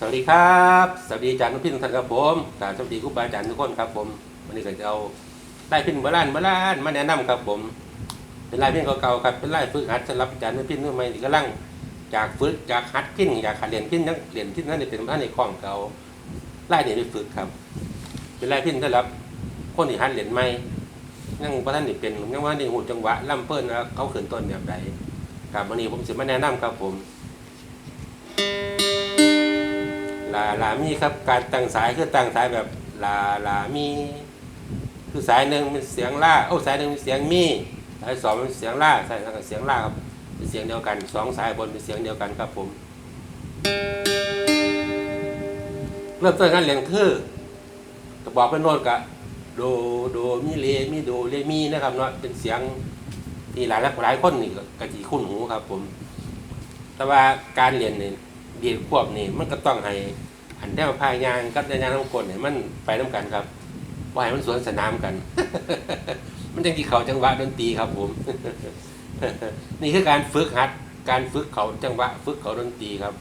สวัสดีครับ สวัสดีอาจารย์นุพินทุกท่านครับผมกราบสวัสดีครูบาอาจารย์ทุกคนครับผมวันนี้ก็จะเอาได้พินโบราณโบราณมาแนะนำครับผม เป็นลายพินเก่าๆครับเป็นลายฝึกหัดสำหรับอาจารย์นุพินนู่นใหม่ที่กำลังจากฝึกจากหัดพินจากหัดเรียนพินนักเรียนพินนั่นนี่เป็นท่านในคล้องเก่าลายนี่ไปฝึกครับ เป็นลายพินสำหรับคนที่หัดเรียนใหม่ยังพระท่านนี่เป็นยังว่าในหูจังหวะล่ำเพิ่นเขาเขินต้นแบบใดครับวันนี้ผมจะมาแนะนำครับผม ลาลามีครับการตั้งสายคือตั้งสายแบบลาลามี คือสายหนึ่งเป็นเสียงล่าโอ้สายหนึ่งเป็นเสียงมีสายสองเป็นเสียงล่าสายสามเป็นเสียงล่าครับเป็นเสียงเดียวกันสองสายบนเป็นเสียงเดียวกันครับผม เริ่มต้นการเรียนคือก็บอกเป็นโน้ตกะโดโดมีเลมีโดเลมีนะครับเนาะเป็นเสียงที่หลายหลายคนนี่ก็กะจีคุ้นหูครับผม แต่ว่าการเรียนเนี่ย เรียนควบนี่มันก็ต้องให้อันแนวพายางกับแนยางน้ำกลเนี่ยมันไปน้ากันครับว่าให้มันสวนสนามกัน มันจังที่เขาจังหวะดนตรีครับผม นี่คือการฝึกหัด การฝึกเขาจังหวะ ฝึกเขาดนตรีครับ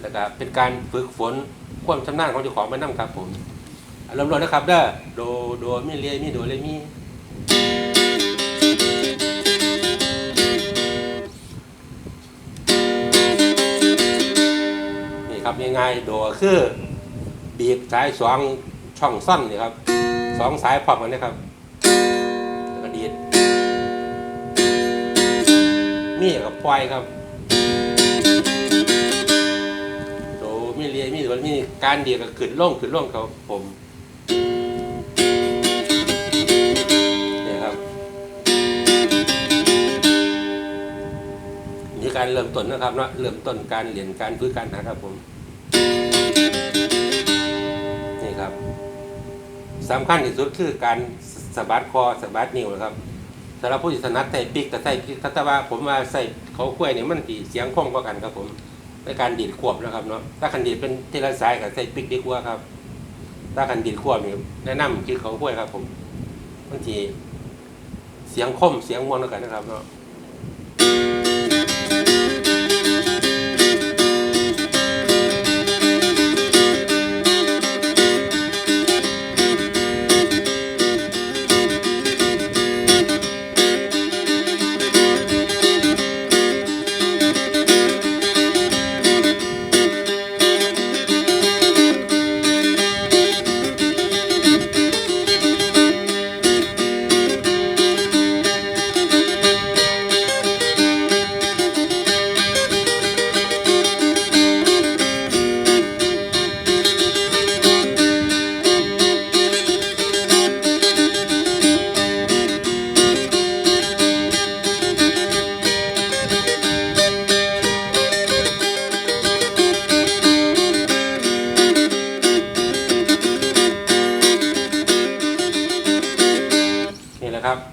แล้วก็เป็นการฝึกฝนความชำนาญของเจ้าของไปนั่ครับผมอารมณ์รวนะครับเด้อโดโดมีเรียมีโดเรมี ครับง่ายๆโดคือบีบสายสองช่องสั้นนี่ครับสองสายพร้อมกันนะครับแล้วก็ดีดมีกับปล่อยครับโดมีเรียมีโดมีการดีดก็ขึ้นล่องขึ้นล่องครับผมนี่ครับนี่การเริ่มต้นนะครับเนาะเริ่มต้นการเรียนการฝึกการนะครับผม นี่ครับสำคัญที่สุดคือการสะบัดคอสะบัดนิ้วนะครับสำหรับผู้ที่ถนัดใส่ปิกแต่ใส่ปิกแต่ว่าผมมาใส่เขากล้วยเนี่ยมันตีเสียงคล่องกว่ากันครับผมในการดีดขวบนะครับเนาะถ้าคันดีดเป็นเทละสายกับใส่ปิกดีกว่าครับ ถ้าคันดีดขวบนี่แนะนำคือเขากล้วยครับ ผมบางทีเสียงคมเสียงมวนกว่ากันนะครับเนาะ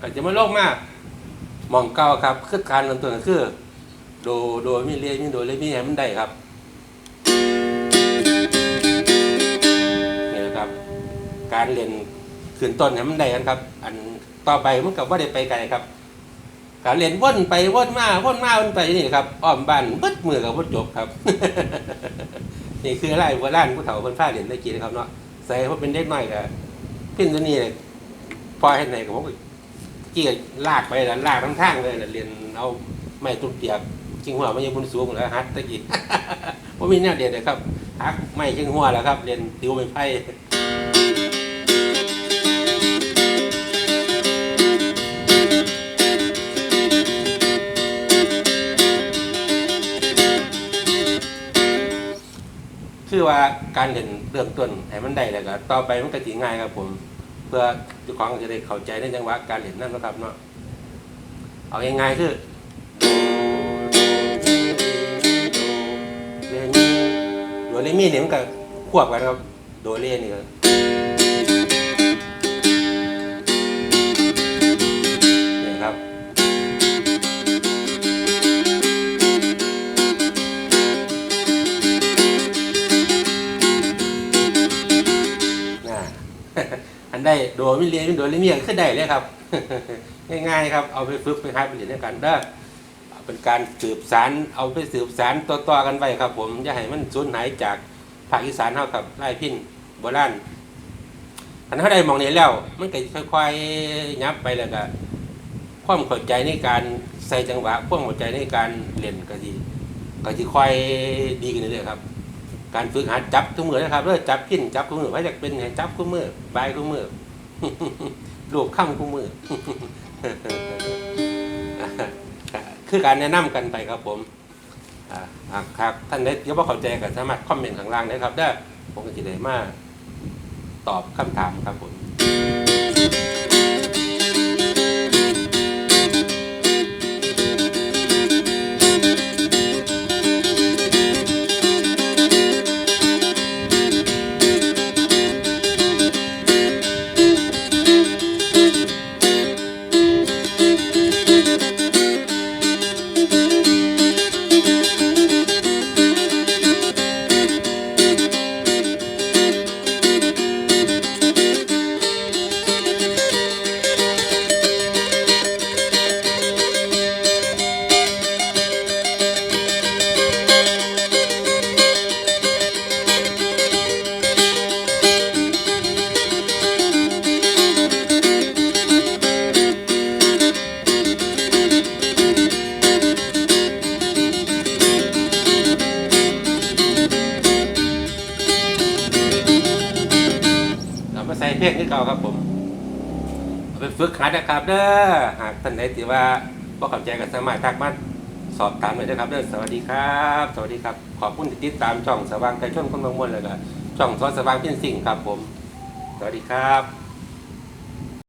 นี่แหละครับก็จะมาโลกมากมองเก้าครับคือการเริ่มต้นคือ โดโดมีเรียมีโดเรมีให้มันได้ครับนี่แหละครับ การเรียนขึ้นต้นให้มันได้กันครับ อันต่อไปมันกับว่าได้ไปไกลครับ การเรียนว่นไปว่นมาว่นมาว่นไปนี่ครับอ้อมบ้านบดมือกับว่จบครับ นี่คืออะไรโบราณผู้เฒ่าคนฟ้าเรียนได้กี่นะครับเนาะใส่เพราะเป็นเด็กน้อยกับพิ้นตัวนี้เลยปล่อยให้ไหนก็ผมก็เกี่ยลากไปแล้วลากทั้งทางเลยนะเรียนเอาไม้ตุ้มเตียกจิงหัวไมันยังบนสูงแล้วฮัดตะกี้ผมมีแนวเดียวเลยครับฮักไม้จิงหัวแล้วครับ เรียนติวไม้ไผ่คือว่าการเรียนเริ่มต้นให้มันได้แล้วก็ต่อไปมันก็สิง่ายครับผม เพื่อเจ้าของจะได้เข้าใจในจังหวะการเล่นนั่นนะครับเนาะเอาง่ายๆคือโดเรมีเนี่ยมันก็ควบกันครับโดเรนี่ก็ ได้โดมิเรียนโดเรมีก็ขึ้นได้เลยครับ ง่ายๆครับเอาไปฝึกไปหาไปเรียนด้วยกันเด้อเป็นการสืบสารเอาไปสืบสารต่อๆกันไว้ครับ ผมอย่าให้มันสูญหายจากภาคอีสานเท่ากับไล่พินโบราณอันถ้าได้มองนี้แล้ว มันก็ค่อยๆยับไปแล้วก็ความเข้าใจในการใส่จังหวะความเข้าใจในการเล่นก็ดีก็จะค่อยดีขึ้นเรื่อยๆครับ การฝึกหัดจับทุกมือนะครับเรื่อจับพินจับทุกมือไว้จะเป็นไห้จับทุกมือบายทุกมือรูกข้ามทุกมือคือการแนะนำกันไปครับผมครับท่านได้ยังว่าเข้าใจก็สามารถคอมเมนต์ข้างล่างได้ครับได้อผมก็จะได้มาตอบคำถามครับผม เพลงที่เก่าครับผมเอาไปฝึกหัดนะครับเด้อหากท่านไหนถือว่าบ่เข้าใจกับสามารถทักมาสอบถามหน่อยนะครับเด้อสวัสดีครับ สวัสดีครับ ขอบคุณที่ติดตามช่องสว่างไกรชนคนบางมวลเลยนะช่องซอสว่างเพียนสิ่งครับผม สวัสดีครับ